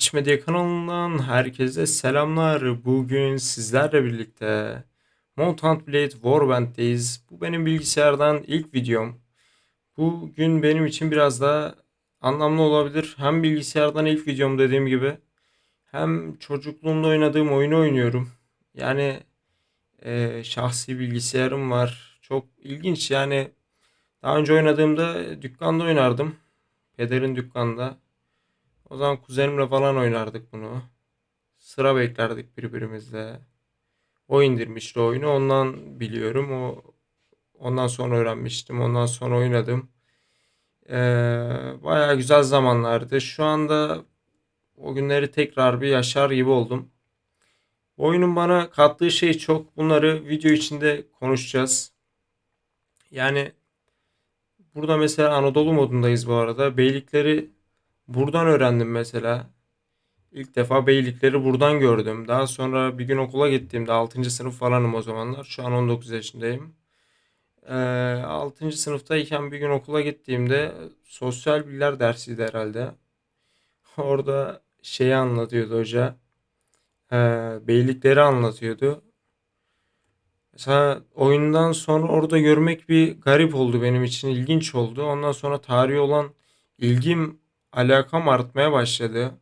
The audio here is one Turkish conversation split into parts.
Aş Medya kanalından herkese selamlar. Bugün sizlerle birlikte Mount Blade Warband'deyiz. Bu benim bilgisayardan ilk videom. Bugün benim için biraz daha anlamlı olabilir. Hem bilgisayardan ilk videom dediğim gibi hem çocukluğumda oynadığım oyunu oynuyorum. Yani e, şahsi bilgisayarım var. Çok ilginç yani daha önce oynadığımda dükkanda oynardım. Pederin dükkanda. O zaman kuzenimle falan oynardık bunu. Sıra beklerdik birbirimizle. O indirmişti oyunu. Ondan biliyorum. O ondan sonra öğrenmiştim. Ondan sonra oynadım. Ee, bayağı güzel zamanlardı. Şu anda o günleri tekrar bir yaşar gibi oldum. Oyunun bana kattığı şey çok. Bunları video içinde konuşacağız. Yani burada mesela Anadolu modundayız bu arada. Beylikleri Buradan öğrendim mesela. İlk defa beylikleri buradan gördüm. Daha sonra bir gün okula gittiğimde 6. sınıf falanım o zamanlar. Şu an 19 yaşındayım. Ee, 6. sınıftayken bir gün okula gittiğimde sosyal bilgiler dersiydi herhalde. Orada şeyi anlatıyordu hoca. Ee, beylikleri anlatıyordu. Mesela oyundan sonra orada görmek bir garip oldu benim için. ilginç oldu. Ondan sonra tarihi olan ilgim alakam artmaya başladı.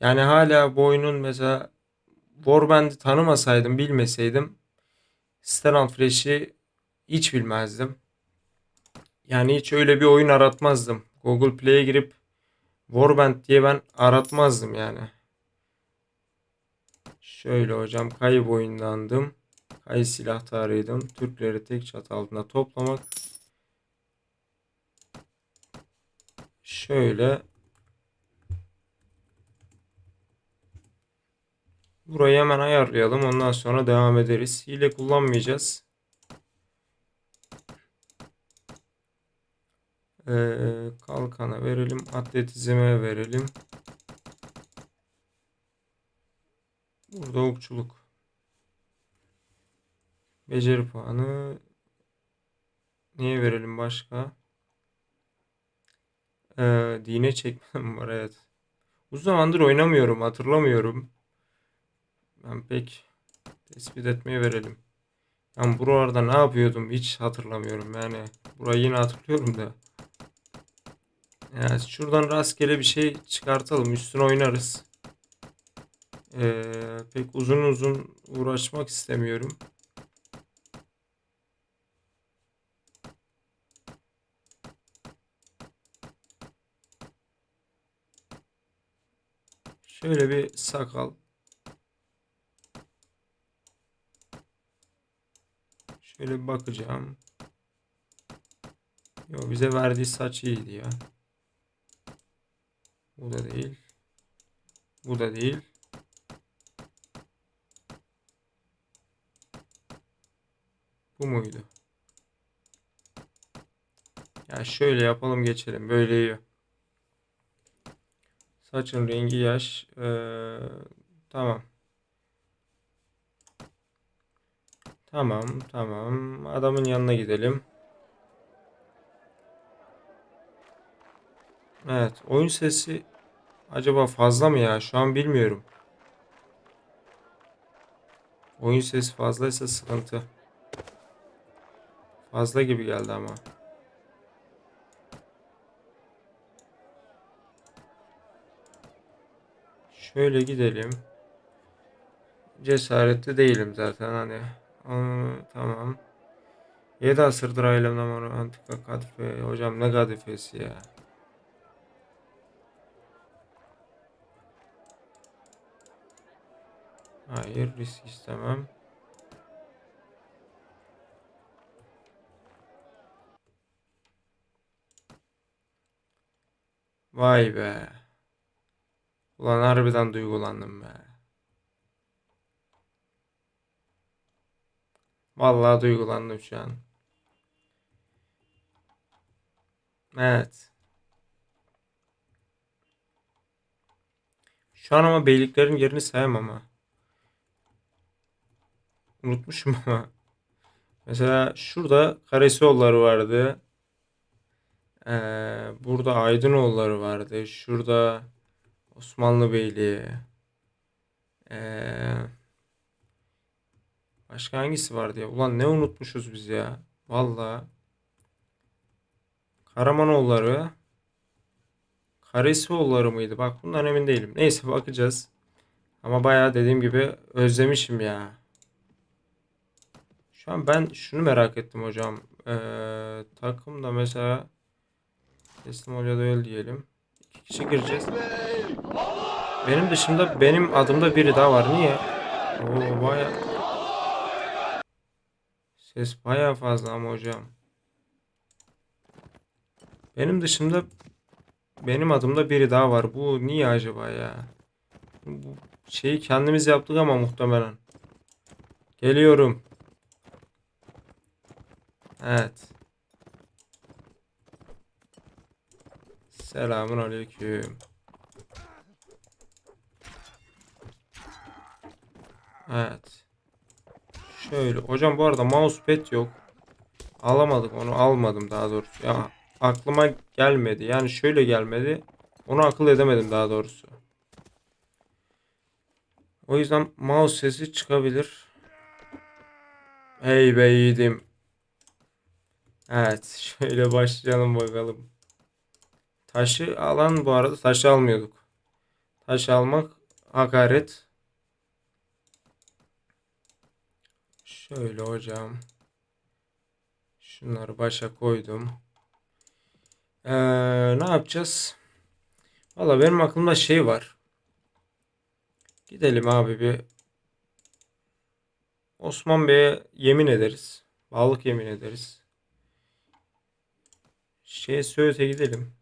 Yani hala bu oyunun mesela Warband'i tanımasaydım, bilmeseydim Stellan Flash'i hiç bilmezdim. Yani hiç öyle bir oyun aratmazdım. Google Play'e girip Warband diye ben aratmazdım yani. Şöyle hocam kayıp oyundandım. Kayı silah tarıydım. Türkleri tek çatı altında toplamak. Şöyle burayı hemen ayarlayalım. Ondan sonra devam ederiz. Hile kullanmayacağız. Ee, kalkana verelim. Atletizme verelim. Burada okçuluk. Beceri puanı. Niye verelim başka? Ee, dine çekmem var evet. Uzun zamandır oynamıyorum hatırlamıyorum. Ben pek tespit etmeye verelim. Ben buralarda ne yapıyordum hiç hatırlamıyorum yani. Burayı yine hatırlıyorum da. Yani şuradan rastgele bir şey çıkartalım. Üstüne oynarız. Ee, pek uzun uzun uğraşmak istemiyorum. Şöyle bir sakal. Şöyle bir bakacağım. Yo bize verdiği saç iyiydi ya. Bu da değil. Bu da değil. Bu muydu? Ya şöyle yapalım geçelim. Böyle iyi. Saçın rengi yaş. Ee, tamam. Tamam, tamam. Adamın yanına gidelim. Evet, oyun sesi acaba fazla mı ya? Şu an bilmiyorum. Oyun sesi fazlaysa sıkıntı. Fazla gibi geldi ama. Şöyle gidelim. Cesaretli değilim zaten hani. Aa, tamam. 7 asırdır ailemden var antika kadife. Hocam ne kadifesi ya. Hayır risk istemem. Vay be. Ulan harbiden duygulandım be. Vallahi duygulandım şu an. Evet. Şu an ama beyliklerin yerini sayamam ama. Unutmuşum ama. Mesela şurada Karasioğulları vardı. Ee, burada Aydınoğulları vardı. Şurada Osmanlı Beyliği. Ee, başka hangisi vardı ya? Ulan ne unutmuşuz biz ya. Vallahi. Karamanoğulları. Karesioğulları mıydı? Bak bundan emin değilim. Neyse bakacağız. Ama bayağı dediğim gibi özlemişim ya. Şu an ben şunu merak ettim hocam. Ee, takımda mesela teslim ol ya da öl diyelim. İki kişi gireceğiz. Benim dışımda benim adımda biri daha var. Niye? Oo baya Ses baya fazla ama hocam. Benim dışımda benim adımda biri daha var. Bu niye acaba ya? Bu şeyi kendimiz yaptık ama muhtemelen. Geliyorum. Evet. Selamun aleyküm. Evet. Şöyle. Hocam bu arada mousepad yok. Alamadık onu almadım daha doğrusu. Ya aklıma gelmedi. Yani şöyle gelmedi. Onu akıl edemedim daha doğrusu. O yüzden mouse sesi çıkabilir. Hey be yiğidim. Evet. Şöyle başlayalım bakalım. Taşı alan bu arada taşı almıyorduk. Taş almak hakaret. Şöyle hocam. Şunları başa koydum. Ee, ne yapacağız? Valla benim aklımda şey var. Gidelim abi bir Osman Bey'e yemin ederiz. Balık yemin ederiz. Şey Söğüt'e gidelim.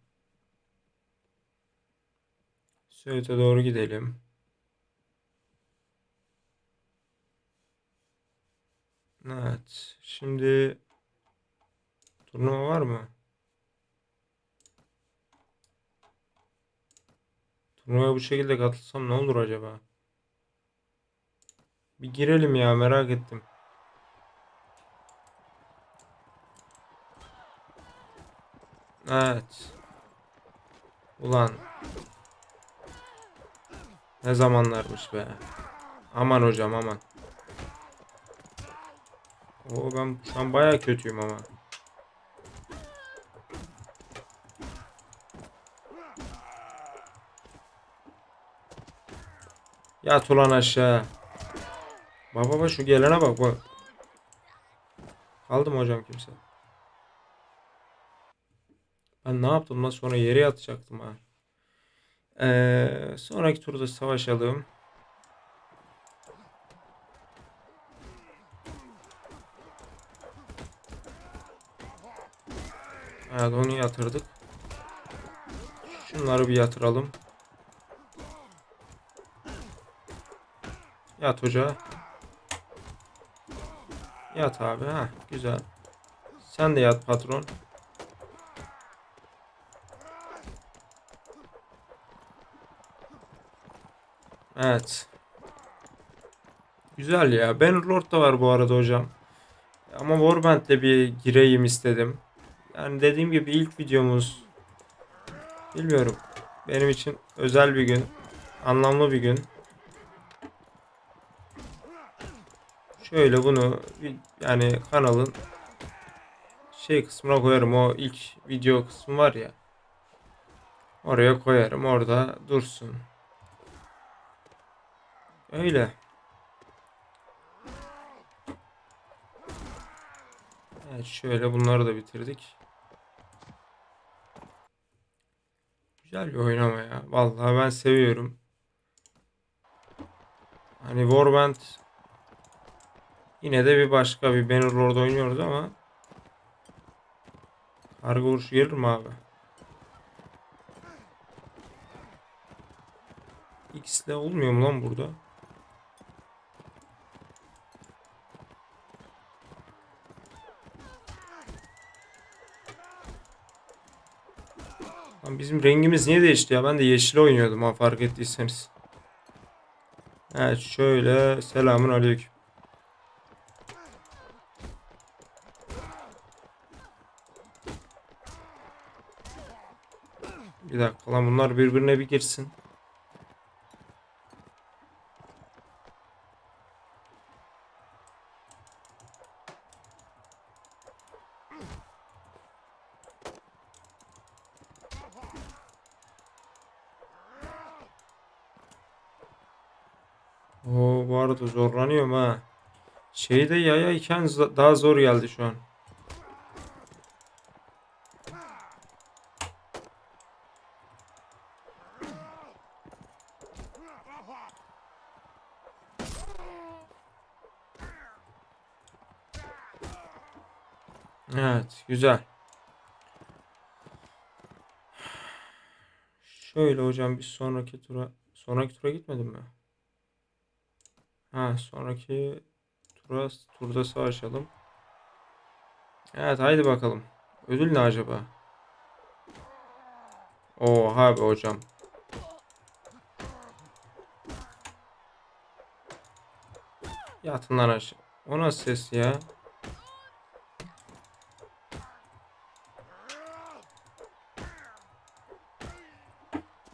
Söğüt'e doğru gidelim. Evet. Şimdi turnuva var mı? Turnuvaya bu şekilde katılsam ne olur acaba? Bir girelim ya merak ettim. Evet. Ulan. Ne zamanlarmış be. Aman hocam aman. Oo ben şu an baya kötüyüm ama. Yat ulan aşağı. Baba baba şu gelene bak bak. Kaldı mı hocam kimse? Ben ne yaptım lan sonra yere yatacaktım ha. Ee, sonraki turda savaşalım. Evet onu yatırdık. Şunları bir yatıralım. Yat hoca. Yat abi ha güzel. Sen de yat patron. Evet. Güzel ya. Ben Lord da var bu arada hocam. Ama Warband'le bir gireyim istedim. Yani dediğim gibi ilk videomuz. Bilmiyorum. Benim için özel bir gün. Anlamlı bir gün. Şöyle bunu yani kanalın şey kısmına koyarım. O ilk video kısmı var ya. Oraya koyarım. Orada dursun. Öyle. Evet şöyle bunları da bitirdik. Güzel bir oyun ama ya. Vallahi ben seviyorum. Hani Warband yine de bir başka bir Bannerlord oynuyoruz ama Karga vuruşu gelir mi abi? X'le olmuyor mu lan burada? Bizim rengimiz niye değişti ya? Ben de yeşil oynuyordum ha fark ettiyseniz. Evet şöyle selamun aleyküm. Bir dakika lan bunlar birbirine bir girsin. Oo, bu arada zorlanıyorum ha. Şeyde yayayken z- daha zor geldi şu an. Evet, güzel. Şöyle hocam bir sonraki tura sonraki tura gitmedim mi? Ha, sonraki tura turda savaşalım. Evet, haydi bakalım. Ödül ne acaba? Oha be hocam. Yatın lan aşağı. O nasıl ses ya?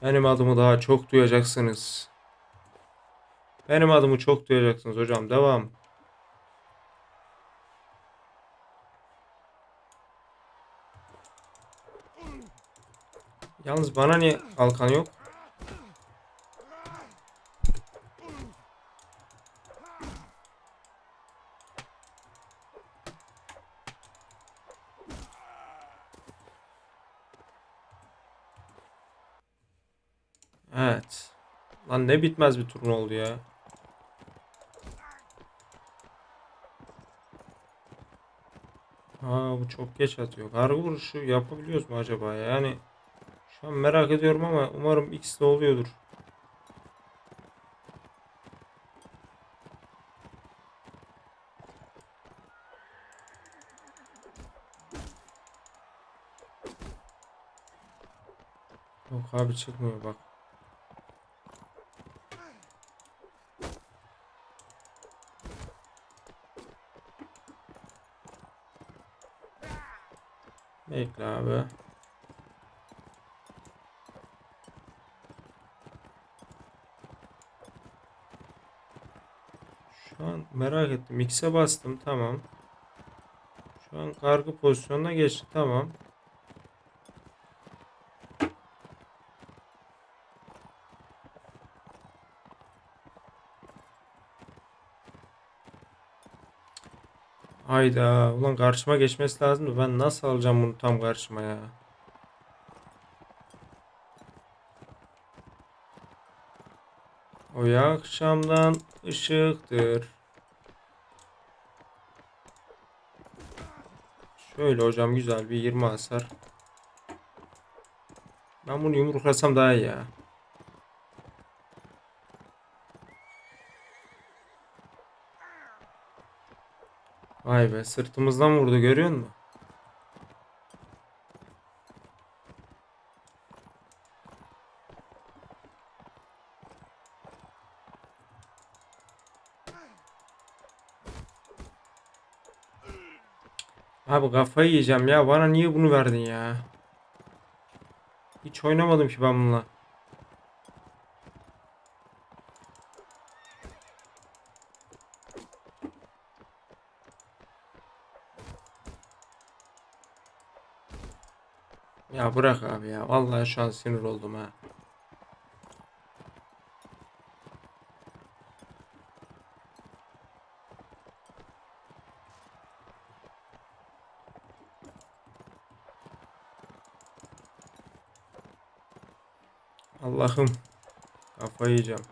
Benim adımı daha çok duyacaksınız. Benim adımı çok duyacaksınız hocam. Devam. Yalnız bana niye kalkan yok? Evet. Lan ne bitmez bir turun oldu ya. Aa bu çok geç atıyor. Kargı vuruşu yapabiliyoruz mu acaba? Yani an merak ediyorum ama umarım X de oluyordur. Yok abi çıkmıyor bak. Bekle abi. Şu an merak ettim. X'e bastım. Tamam. Şu an kargı pozisyonuna geçti. Tamam. Hayda. Ulan karşıma geçmesi lazım da ben nasıl alacağım bunu tam karşıma ya? O akşamdan ışıktır. Şöyle hocam güzel bir 20 hasar. Ben bunu yumruklasam daha iyi ya. Vay be sırtımızdan vurdu görüyor musun? Abi kafayı yiyeceğim ya. Bana niye bunu verdin ya? Hiç oynamadım ki ben bununla. Ya bırak abi ya. Vallahi şu an sinir oldum ha. Allah'ım. Kafayı yiyeceğim.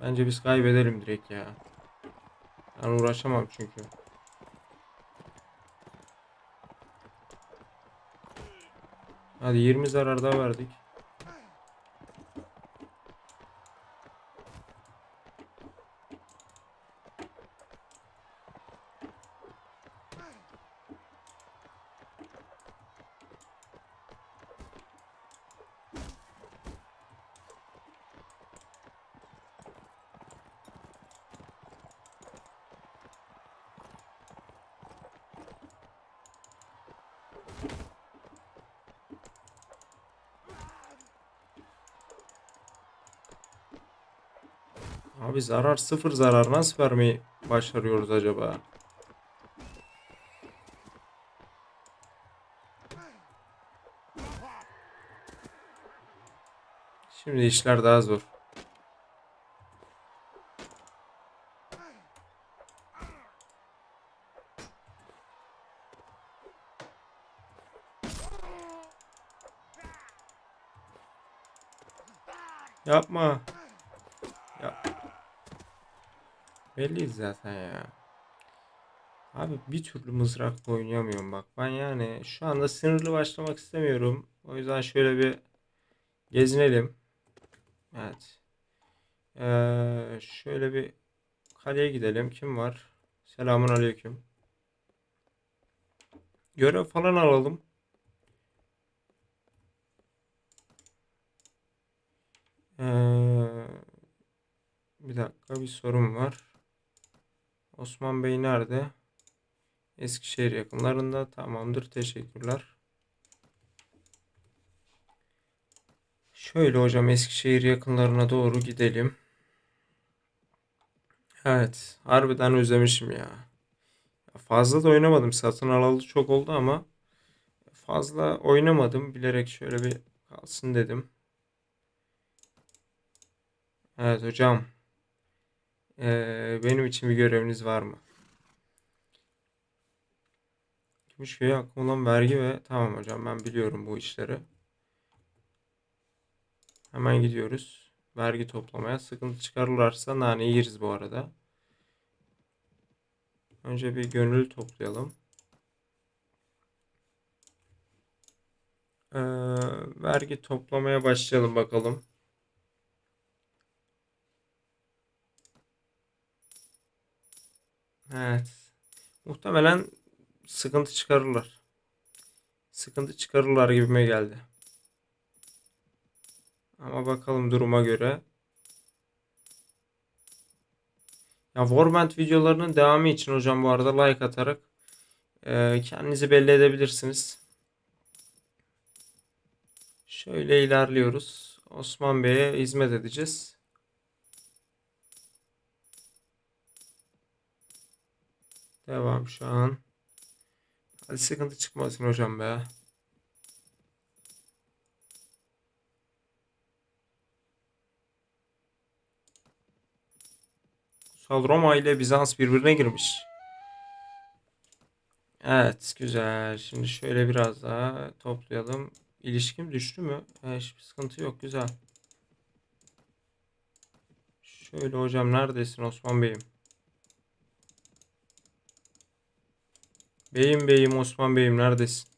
Bence biz kaybedelim direkt ya. Ben uğraşamam çünkü. Hadi 20 zarar daha verdik. Abi zarar sıfır zarar nasıl vermeyi başarıyoruz acaba? Şimdi işler daha zor. Yapma. Belli zaten ya. Abi bir türlü mızrakla oynayamıyorum bak. Ben yani şu anda sinirli başlamak istemiyorum. O yüzden şöyle bir gezinelim. Evet. Ee, şöyle bir kaleye gidelim. Kim var? Selamun aleyküm. Görev falan alalım. Ee, bir dakika bir sorum var. Osman Bey nerede? Eskişehir yakınlarında. Tamamdır. Teşekkürler. Şöyle hocam Eskişehir yakınlarına doğru gidelim. Evet. Harbiden özlemişim ya. Fazla da oynamadım. Satın alalı çok oldu ama fazla oynamadım. Bilerek şöyle bir kalsın dedim. Evet hocam. Ee, benim için bir göreviniz var mı? Gümüşköy'e hakkım olan vergi ve tamam hocam ben biliyorum bu işleri. Hemen gidiyoruz. Vergi toplamaya. Sıkıntı çıkarırlarsa naneyi yeriz bu arada. Önce bir gönül toplayalım. Ee, vergi toplamaya başlayalım bakalım. Evet. Muhtemelen sıkıntı çıkarırlar. Sıkıntı çıkarırlar gibime geldi. Ama bakalım duruma göre. Ya Warband videolarının devamı için hocam bu arada like atarak e, kendinizi belli edebilirsiniz. Şöyle ilerliyoruz. Osman Bey'e hizmet edeceğiz. Devam şu an. Hadi sıkıntı çıkmasın hocam be. Kutsal Roma ile Bizans birbirine girmiş. Evet güzel. Şimdi şöyle biraz daha toplayalım. İlişkim düştü mü? Ee, hiçbir sıkıntı yok. Güzel. Şöyle hocam neredesin Osman Bey'im? Beyim beyim Osman Bey'im neredesin?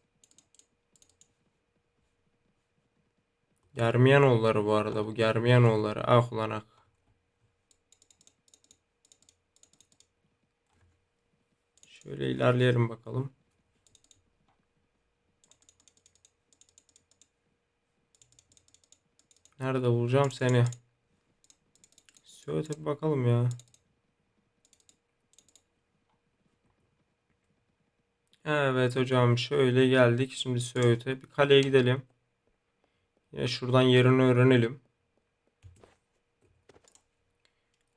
Germiyanoğulları bu arada bu Germiyanoğulları. Ah ulan ah. Şöyle ilerleyelim bakalım. Nerede bulacağım seni? Bir bakalım ya. Evet hocam şöyle geldik. Şimdi Söğüt'e bir kaleye gidelim. Yine şuradan yerini öğrenelim.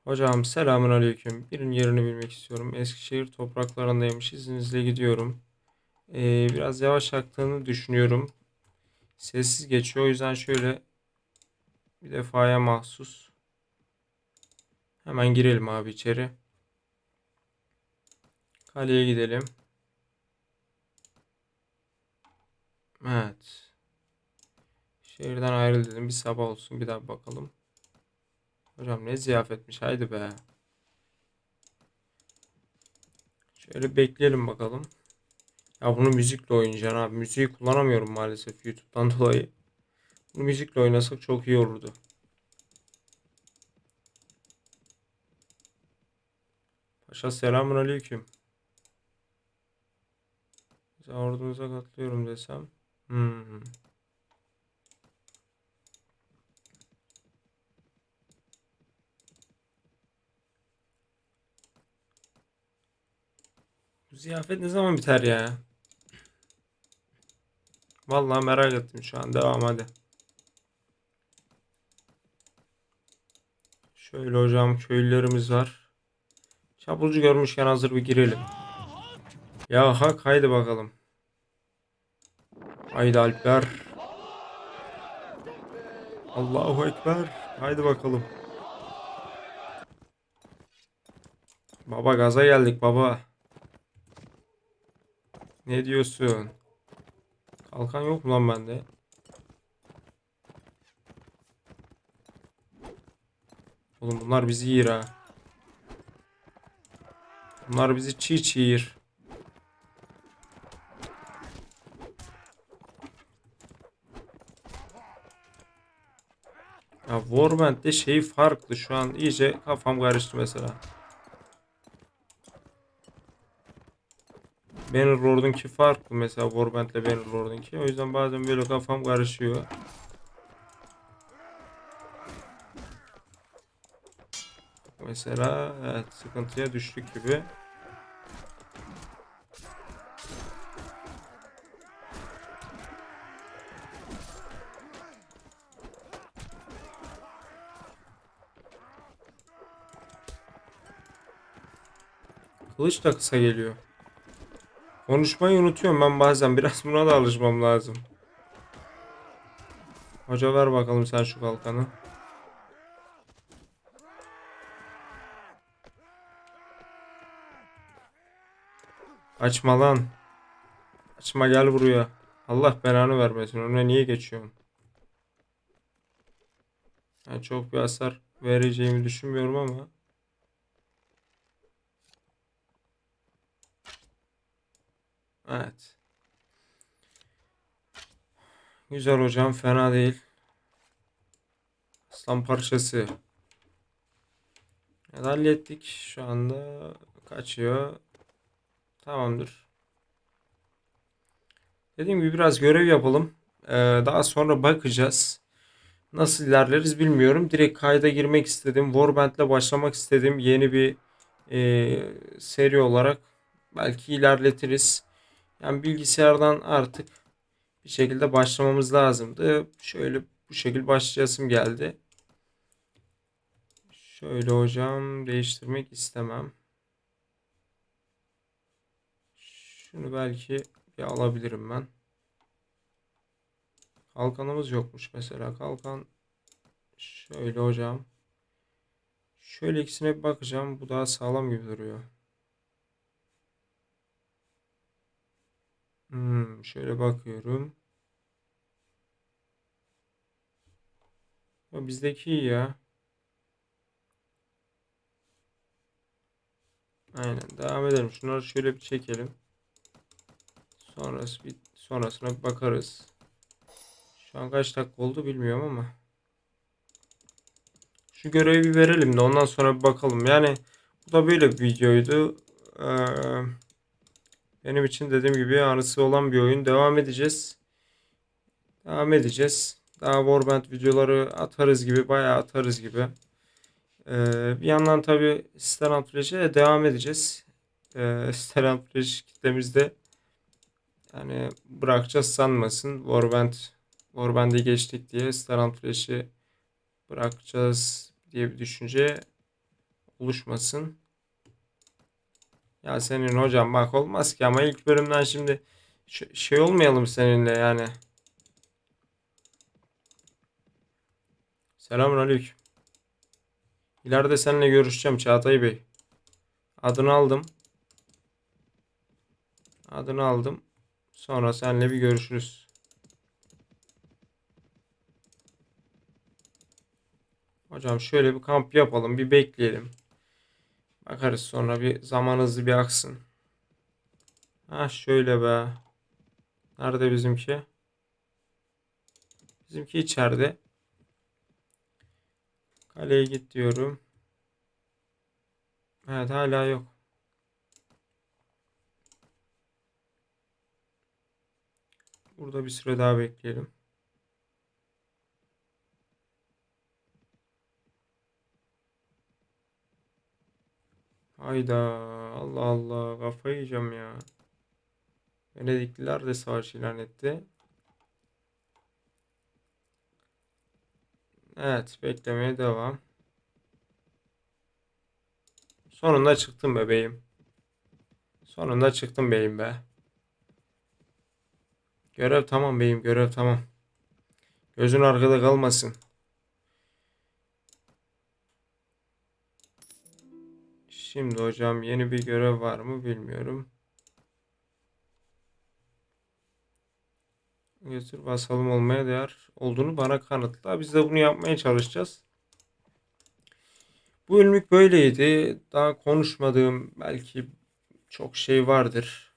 Hocam selamun aleyküm. Birinin yerini bilmek istiyorum. Eskişehir topraklarındaymış. İzninizle gidiyorum. Ee, biraz yavaş aktığını düşünüyorum. Sessiz geçiyor. O yüzden şöyle bir defaya mahsus. Hemen girelim abi içeri. Kaleye gidelim. Evet. Şehirden ayrıl dedim. Bir sabah olsun. Bir daha bakalım. Hocam ne ziyafetmiş. Haydi be. Şöyle bekleyelim bakalım. Ya bunu müzikle oynayacaksın abi. Müziği kullanamıyorum maalesef YouTube'dan dolayı. Bunu müzikle oynasak çok iyi olurdu. Paşa selamun aleyküm. Ordunuza katılıyorum desem. Hmm. Bu ziyafet ne zaman biter ya? Vallahi merak ettim şu an. Devam hadi. Şöyle hocam köylülerimiz var. Çapulcu görmüşken hazır bir girelim. Ya hak haydi bakalım. Haydi Alpler. Allahu Ekber. Haydi bakalım. Baba gaza geldik baba. Ne diyorsun? Kalkan yok mu lan bende? Oğlum bunlar bizi yer ha. Bunlar bizi çiğ çiğ yer. Ya Warband'de şey farklı şu an iyice kafam karıştı mesela. Bannerlord'unki farklı mesela Warband'le Bannerlord'unki. O yüzden bazen böyle kafam karışıyor. Mesela evet sıkıntıya düştük gibi. Kılıç da kısa geliyor. Konuşmayı unutuyorum ben bazen. Biraz buna da alışmam lazım. Hoca ver bakalım sen şu kalkanı. Açma lan. Açma gel buraya. Allah belanı vermesin. Önüne niye geçiyorsun? Yani çok bir hasar vereceğimi düşünmüyorum ama. Evet. Güzel hocam fena değil. Aslan parçası. Evet, hallettik. Şu anda kaçıyor. Tamamdır. Dediğim gibi biraz görev yapalım. Ee, daha sonra bakacağız. Nasıl ilerleriz bilmiyorum. Direkt kayda girmek istedim. Warband'le başlamak istedim. Yeni bir e, seri olarak belki ilerletiriz. Yani bilgisayardan artık bir şekilde başlamamız lazımdı. Şöyle bu şekilde başlayasım geldi. Şöyle hocam değiştirmek istemem. Şunu belki bir alabilirim ben. Kalkanımız yokmuş mesela. Kalkan şöyle hocam. Şöyle ikisine bir bakacağım. Bu daha sağlam gibi duruyor. Hmm, şöyle bakıyorum. O bizdeki iyi ya. Aynen devam edelim. Şunları şöyle bir çekelim. Sonrası bir sonrasına bir bakarız. Şu an kaç dakika oldu bilmiyorum ama. Şu görevi bir verelim de ondan sonra bir bakalım. Yani bu da böyle bir videoydu. Ee, benim için dediğim gibi anısı olan bir oyun. Devam edeceğiz. Devam edeceğiz. Daha Warband videoları atarız gibi. Bayağı atarız gibi. Ee, bir yandan tabi Stellan Flash'e devam edeceğiz. Ee, Stellan Flash kitlemizde yani bırakacağız sanmasın. Warband Warband'i geçtik diye Stellan Flash'i bırakacağız diye bir düşünce oluşmasın. Ya senin hocam bak olmaz ki ama ilk bölümden şimdi şey olmayalım seninle yani. Selamünaleyküm. İleride seninle görüşeceğim Çağatay Bey. Adını aldım. Adını aldım. Sonra seninle bir görüşürüz. Hocam şöyle bir kamp yapalım. Bir bekleyelim. Bakarız sonra bir zaman hızlı bir aksın. Ha şöyle be. Nerede bizimki? Bizimki içeride. Kaleye git diyorum. Evet hala yok. Burada bir süre daha bekleyelim. Hayda Allah Allah kafayı yiyeceğim ya. Venedikliler de savaş ilan etti. Evet beklemeye devam. Sonunda çıktım bebeğim. Sonunda çıktım beyim be. Görev tamam beyim görev tamam. Gözün arkada kalmasın. Şimdi hocam yeni bir görev var mı bilmiyorum. Götür vasalım olmaya değer olduğunu bana kanıtla. Biz de bunu yapmaya çalışacağız. Bu bölümlük böyleydi. Daha konuşmadığım belki çok şey vardır.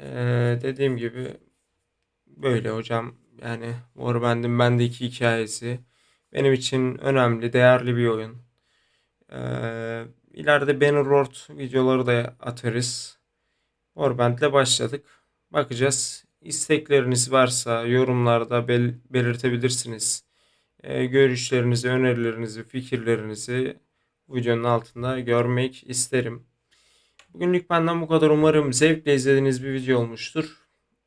Ee, dediğim gibi böyle hocam. Yani Warband'in bendeki hikayesi benim için önemli, değerli bir oyun. Ee, ileride Bannerlord videoları da atarız. Warband'le başladık. Bakacağız. İstekleriniz varsa yorumlarda bel- belirtebilirsiniz. Ee, görüşlerinizi, önerilerinizi, fikirlerinizi videonun altında görmek isterim. Bugünlük benden bu kadar. Umarım zevkle izlediğiniz bir video olmuştur.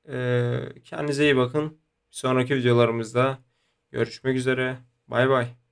Ee, kendinize iyi bakın. Sonraki videolarımızda görüşmek üzere. Bay bay.